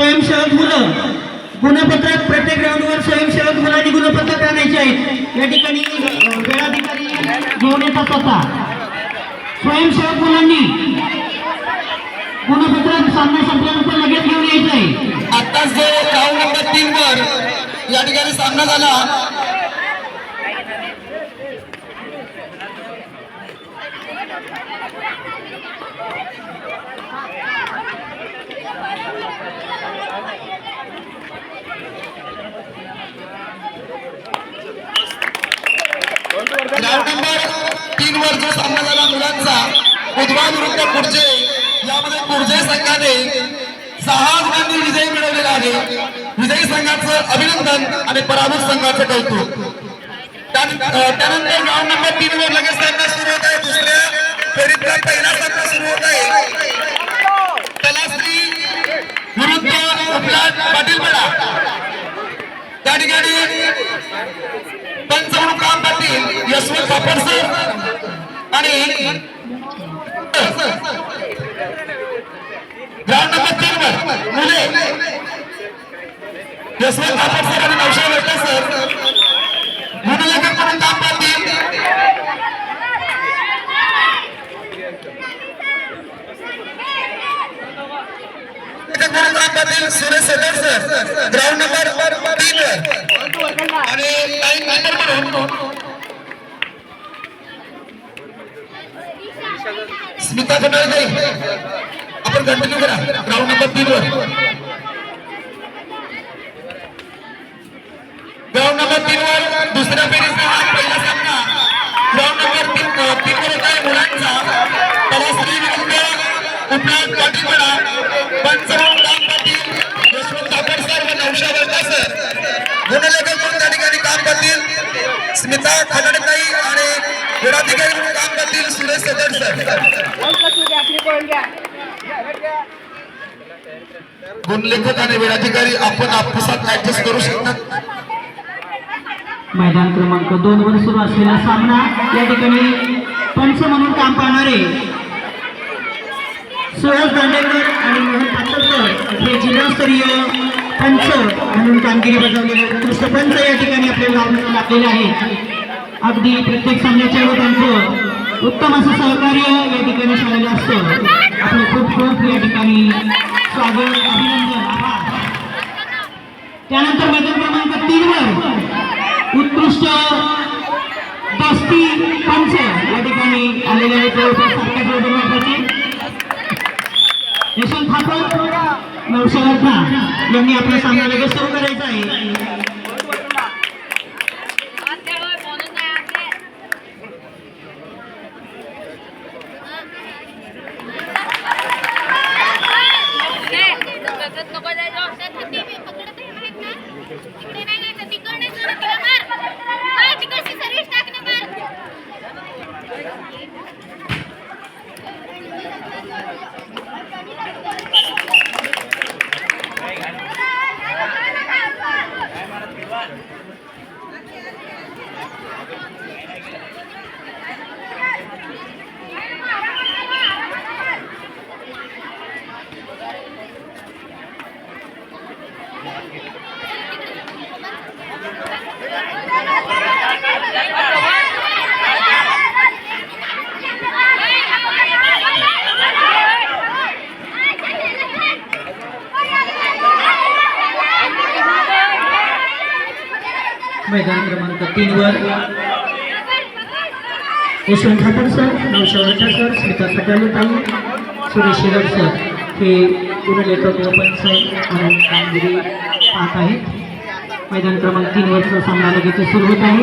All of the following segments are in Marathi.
स्वयंसेवक मुलं गुणपत्रक प्रत्येक ग्राउंडवर स्वयंसेवक मुलांनी गुणपत्रक आणायचे आहेत. या ठिकाणी वेळाधिकारी घेऊन येतात आता स्वयंसेवक मुलांनी गुणपत्रक सामना संपल्यानंतर लगेच घेऊन यायचं आहे. आत्ताच जो ग्राउंड नंबर तीन वर या ठिकाणी सामना झाला. ग्राउंड नंबर तीन वर जो सामना झाला मुलांचा. उद्वा विरुद्ध पुढचे. यामध्ये पुढचे संघाने सहा गुणांनी विजय मिळवलेला आहे. विजयी संघाचं अभिनंदन आणि पराभूत संघाचं कौतुक. त्यानंतर ग्राउंड नंबर तीन वर लगेच सामना सुरू होत आहे. दुसऱ्या फेरीतला पहिला सामना सुरू होत आहे. कलाश्री विरुद्ध उपलाट पाटील बडा. त्या ठिकाणी करतील कापड सर आणि ग्राउंड नंबर तीन वर मुले यशवंत कापड सर आणि नौशा वेटा सर. मनोलेखक म्हणून काम पाहतील. Suresh Setar sir. Ground number तीन वर. आणि लाईन नंबर म्हणून स्मिता खंडाळे आपण कंटिन्यू करा ग्राउंड नंबर तीन वर. ग्राउंड नंबर तीन वर दुसऱ्या फेरीचा हा पहिला सामना. ग्राउंड नंबर तीन तीन वर होत आहे मुलांचा. कलाश्री विरुद्ध उपलाट पाटीलवाडा पंच म्हणून पाटील. यशवंत थापड सर व नवशा वर्धा सर. गुणलेखक म्हणून त्या ठिकाणी काम करतील. स्मिता खलडताई आणि गुणाधिकारी म्हणून काम पाटील सुरेश सदर सर. आणि वेळाधिकारी आपण आपसात ऍडजस्ट करू शकतात मैदान क्रमांक दोन वर सुरू असलेला सामना या ठिकाणी पंच म्हणून काम पाहणारे सुहास दांडेकर आणि मोहन पाटकर हे जिल्हास्तरीय पंच म्हणून कामगिरी बजावलेले उत्कृष्ट पंच या ठिकाणी आपल्याला लावून लागलेले आहेत. अगदी प्रत्येक सामन्याच्या वेळी त्यांचं उत्तम असं सहकार्य या ठिकाणी झालेलं असतं. आपलं खूप खूप या ठिकाणी स्वागत अभिनंदन त्यानंतर मैदान क्रमांक तीन वर उत्कृष्ट दस्ती पंच या ठिकाणी आलेले आहेत. यशवंत ठाकूर नवशरत्ना यांनी आपल्या सामना लगेच सुरू करायचा आहे. લોકો જાય જો क्रमांक तीन वर यशवंत ठाकर सर नवशरत्ना सर स्मिता खटाले ताई सुरेश शिरड सर हे गुणलेखक व पंच म्हणून कामगिरी पाहत आहेत. मैदान क्रमांक तीन वरचा सामना लगेच सुरू होत आहे.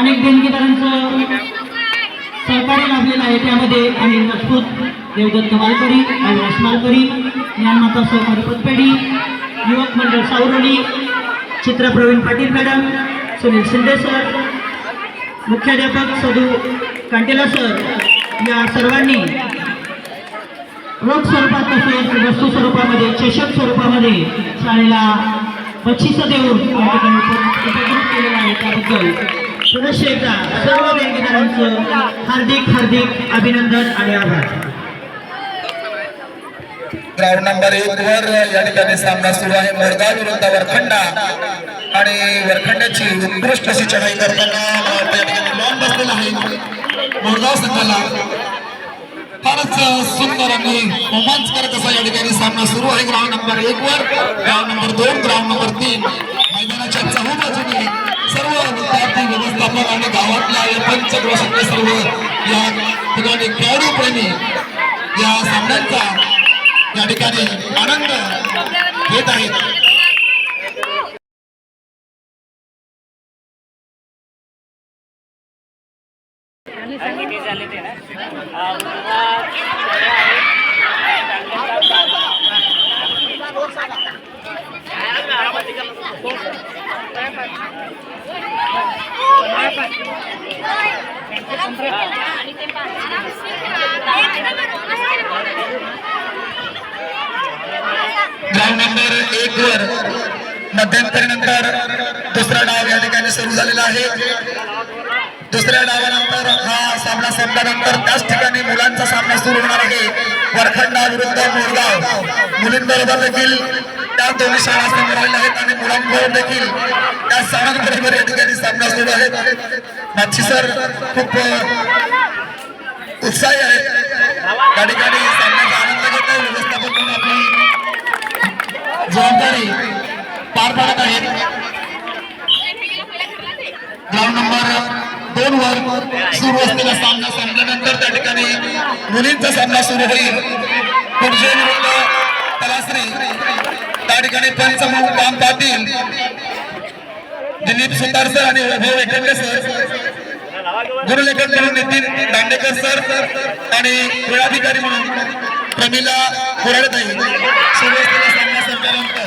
अनेक देणगीदारांचं सहकार्य लाभलेलं आहे. त्यामध्ये अनिल राजपूत देवदत्त मालकरी अविनाश मालकरी ज्ञानमाता सहकारी पतपेढी युवक मंडळ सावरोली चित्र प्रवीण पाटील मॅडम सुनील शिंदे सर मुख्याध्यापक सदू कांटेला सर या सर्वांनी रोख स्वरूपात तसेच वस्तू स्वरूपामध्ये चषक स्वरूपामध्ये शाळेला बक्षिसं देऊन या उपकृत केलेलं आहे. त्याबद्दल पुनश्च सर्व बँकेदारांचं हार्दिक हार्दिक अभिनंदन आणि आभार. ग्राउंड नंबर एक वर या ठिकाणी सामना सुरू आहे. मोरगाव विरुद्ध वरखंडा. आणि वरखंड्याची उत्कृष्ट अशी चढाई करताना त्या ठिकाणी लॉन बसलेला आहे. मोरगाव संघाला फारच सुंदर आणि रोमांचकारक असा या ठिकाणी सामना सुरू आहे. ग्राउंड नंबर एक वर. ग्राउंड नंबर दोन ग्राउंड नंबर तीन. मैदानाच्या चहू बाजूने विद्यार्थी व्यवस्थापन आणि गावातल्या या पंचक्रोशातले सर्व या ठिकाणी खेळाडूप्रेमी या सामन्यांचा या ठिकाणी आनंद घेत आहेत झाले ते. ना नंबर एक वर मध्यंतरीनंतर दुसरा डाव या ठिकाणी सुरू झालेला आहे. दुसऱ्या डावानंतर हा सामना संपल्यानंतर त्याच ठिकाणी मुलांचा सामना सुरू होणार आहे. वरखंडा विरुद्ध मोरगाव. मुलींबरोबर देखील त्या दोन्ही शाळा संघ आहेत आणि मुलांबरोबर देखील त्या शाळांबरोबर या ठिकाणी सामना सुरू आहे मागची सर खूप उत्साही आहे त्या ठिकाणी सामन्याचा आनंद घेत आहे. व्यवस्थापक म्हणून आपली जबाबदारी पार पाडत आहेत. ग्राउंड नंबर दोन वर सुरू असलेला सामना संपल्यानंतर त्या ठिकाणी मुलींचा सामना सुरू होईल. पुढचे विरुद्ध तलाश्री त्या ठिकाणी पंच म्हणून काम पाहतील. दिलीप सुतार सर आणि वैभव वेकंडे सर. गुरुलेखक म्हणून नितीन दांडेकर सर आणि क्रीडाधिकारी म्हणून प्रमिला कुराडताई सुरू असलेल्या सामना संपल्यानंतर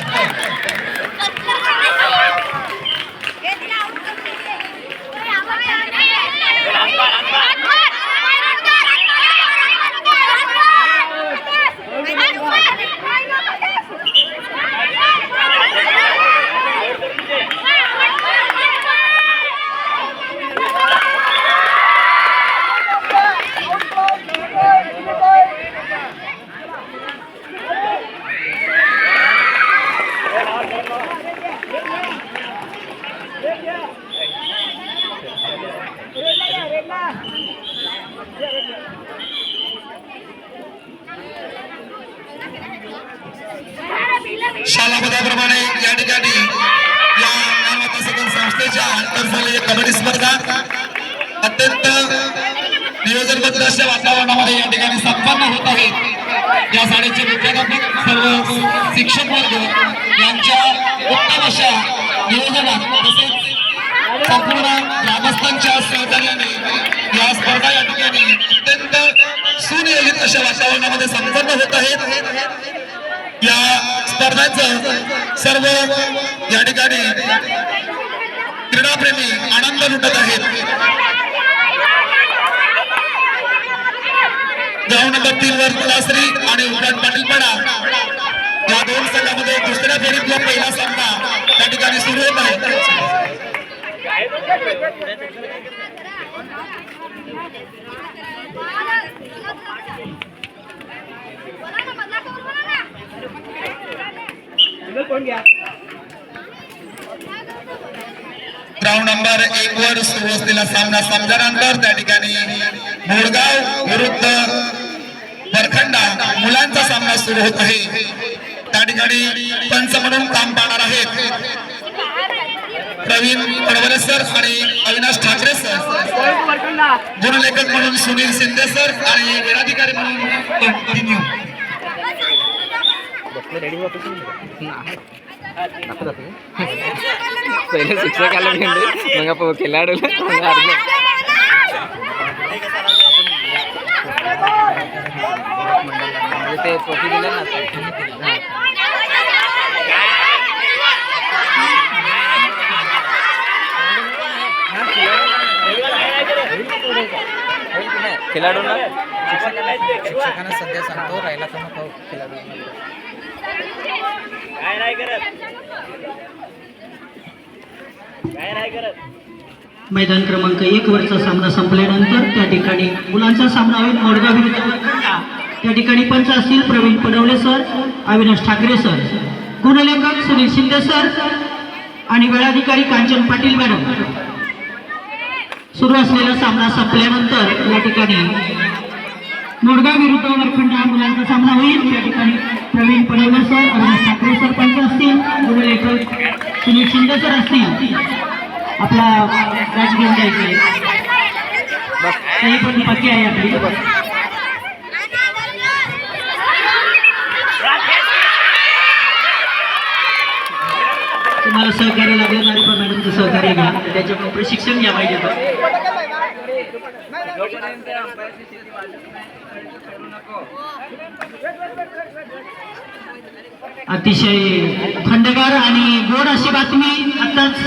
शाला पदाप्रमाणे या ठिकाणी या नामाता सदन संस्थेच्या आंतरशालेय कबड्डी स्पर्धा अत्यंत नियोजनबद्ध अशा वातावरणामध्ये या ठिकाणी संपन्न होत आहेत या शाळेचे मुख्याध्यापक सर्व शिक्षक वर्ग यांच्या उत्तम अशा नियोजनात तसेच संपूर्ण ग्रामस्थांच्या सहकार्याने या स्पर्धा या ठिकाणी अत्यंत सुनियोजित अशा वातावरणामध्ये संपन्न होत आहेत. या स्पर्धांचं सर्व या ठिकाणी क्रीडाप्रेमी आनंद लुटत आहेत. ग्राउंड नंबर तीन वर तुलाश्री आणि उडान पाटीलपाडा या दोन संघामध्ये दुसऱ्या फेरीतला पहिला सामना त्या ठिकाणी सुरू होत आहे. ग्राउंड नंबर एक वर सुरू असलेला सामना संपल्यानंतर त्या ठिकाणी मोरगाव विरुद्ध मुलांचा सामना सुरू होत आहे. त्या ठिकाणी पंच म्हणून काम पाहणार आहेत. प्रवीण पडवले सर आणि अविनाश ठाकरे सर. गुणलेखक म्हणून सुनील शिंदे सर आणि वेळाधिकारी म्हणून कंटिन्यू. पहिले मग खेळाडूला मग अर्जुन म्हणजे ते ट्रॉफी दिलं ना खेळाडूला शिक्षकांना सध्या सांगतो राहिला तर मग खेळाडू काय नाही करत. काय नाही करत. मैदान क्रमांक एक वरचा सामना संपल्यानंतर त्या ठिकाणी मुलांचा सामना होईल. मोडगाव विरुद्ध त्या ठिकाणी पंच असतील प्रवीण पडवले सर अविनाश ठाकरे सर गुणलेखक सुनील शिंदे सर आणि वेळाधिकारी कांचन पाटील मॅडम. सुरू असलेला सामना संपल्यानंतर या ठिकाणी मोडगाव विरुद्ध वरखंड हा मुलांचा सामना होईल. त्या ठिकाणी प्रवीण पडवले सर अविनाश ठाकरे सर पंच असतील गुणलेखक सुनील शिंदे सर असतील. आपला काही पण बाकी आहे आपली. तुम्हाला सहकार्य लागलं नाही पण मॅडमचं सहकार्य घ्या. त्याच्यामुळे प्रशिक्षण घ्या पाहिजे अतिशय थंडगार आणि गोड अशी बातमी आताच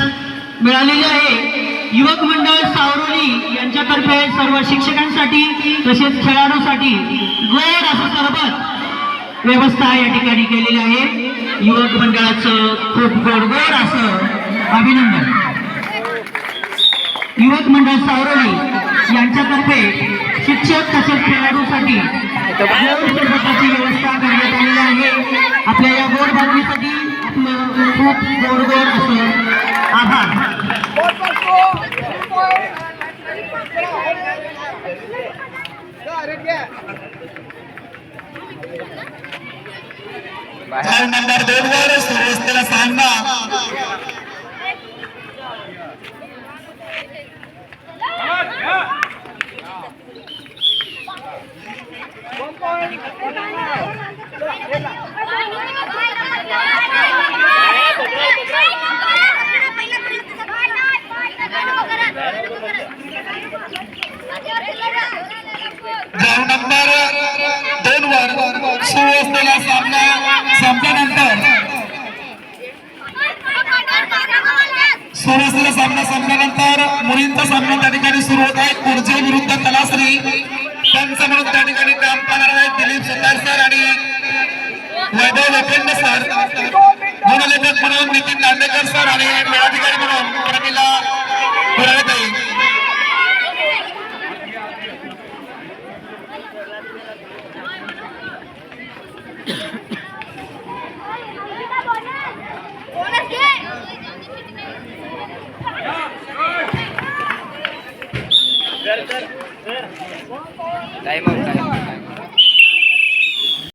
मिळालेली आहे. युवक मंडळ सावरोली यांच्यातर्फे सर्व शिक्षकांसाठी तसेच खेळाडूंसाठी गोड असं सरबत व्यवस्था या ठिकाणी केलेली आहे. युवक मंडळाचं खूप गोडगोड असं अभिनंदन. युवक मंडळ सावरणी यांच्यातर्फे शिक्षक तसेच खेळाडूसाठी सरबताची व्यवस्था करण्यात आलेली आहे. आपल्या या गोड बातमीसाठी आपलं खूप गोडगोड असं आभार. ग्राउंड नंबर दोन वर सुरू असलेला सामना ग्राउंड नंबर दोन वर सुरू असलेला सामना संपल्यानंतर सुरू असलेला सामना संपल्यानंतर मुलींचा सामना त्या ठिकाणी सुरू होत आहे. कुर्जे विरुद्ध कलाश्री त्यांचं म्हणून त्या ठिकाणी काम पाहणार आहे दिलीप सुतार सर आणि वैभव लोखंड सर. गुणलेखक म्हणून नितीन दांडेकर सर आणि मेळाधिकारी म्हणून प्रमिला पुरवत आहे कर कर टाइम आउट टाइम